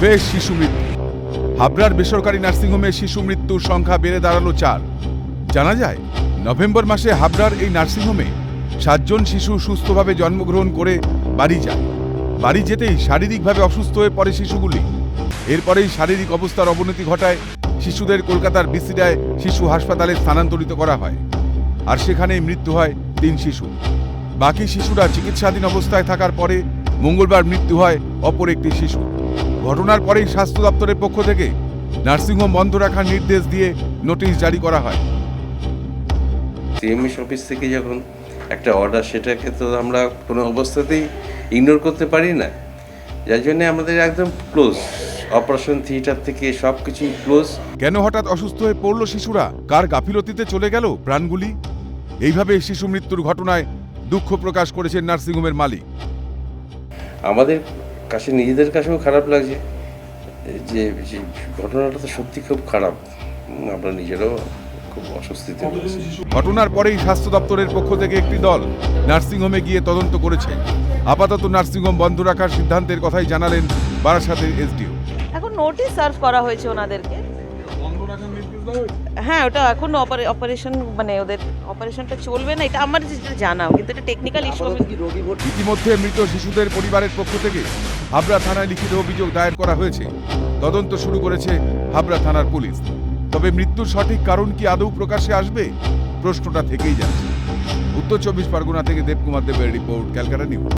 ফের শিশু মৃত্যু। হাবড়ার বেসরকারি নার্সিংহোমে শিশু মৃত্যুর সংখ্যা বেড়ে দাঁড়াল চার। জানা যায়, নভেম্বর মাসে হাবড়ার এই নার্সিংহোমে সাতজন শিশু সুস্থভাবে জন্মগ্রহণ করে বাড়ি যায়। বাড়ি যেতেই শারীরিকভাবে অসুস্থ হয়ে পড়ে শিশুগুলি। এরপরেই শারীরিক অবস্থার অবনতি ঘটায়। শিশুদের কলকাতার বিসিডায় শিশু হাসপাতালে স্থানান্তরিত করা হয়। আর সেখানেই মৃত্যু হয় তিন শিশু। বাকি শিশুরা চিকিৎসাধীন অবস্থায় থাকার পরে মঙ্গলবার মৃত্যু হয় অপর একটি শিশু ঘটনার পরেই স্বাস্থ্য দপ্তরের পক্ষ থেকে নার্সিংহোম বন্ধ রাখার নির্দেশ দিয়ে নোটিশ জারি করা হয়। সিএমএস অফিস থেকে যখন একটা অর্ডার সেটাকে তো আমরা কোনো অবস্থাতেই ইগনোর করতে পারি না। যার জন্য আমাদের একদম ক্লোজ অপারেশন থিয়েটার থেকে সব কিছুই ক্লোজ কেন হঠাৎ অসুস্থ হয়ে পড়ল শিশুরা? কার গাফিলতিতে চলে গেল প্রাণগুলি? এইভাবে শিশু মৃত্যুর ঘটনায় দুঃখ প্রকাশ করেছেন নার্সিংহোমের মালিক। আমাদের কাছে নিজেদের কাছেও খারাপ লাগছে। যে যে ঘটনাটা তো সত্যি খুব খারাপ। আমরা নিজেরাও খুব অস্বস্তিতে ঘটনার পরেই স্বাস্থ্য দপ্তরের পক্ষ থেকে একটি দল নার্সিংহোমে গিয়ে তদন্ত করেছে। আপাতত নার্সিংহোম বন্ধ রাখার সিদ্ধান্তের কথাই জানালেন বারাসাতের এসডিও। এখন নোটিশ সার্ভ করা হয়েছে ওনাদেরকে। হ্যাঁ ওটা এখন অপারেশন মানে ওদের অপারেশনটা চলবে না, এটা আমার যেটা জানা কিন্তু এটা টেকনিক্যাল ইস্যু ইতিমধ্যে মৃত শিশুদের পরিবারের পক্ষ থেকে হাবড়া থানায় লিখিত অভিযোগ দায়ের করা হয়েছে। তদন্ত শুরু করেছে হাবড়া থানার পুলিশ। তবে মৃত্যুর সঠিক কারণ কি আদৌ প্রকাশে আসবে? প্রশ্নটা থেকেই যাচ্ছে। উত্তর চব্বিশ পরগনা থেকে দেবকুমার দেবের রিপোর্ট, ক্যালকাটা নিউজ।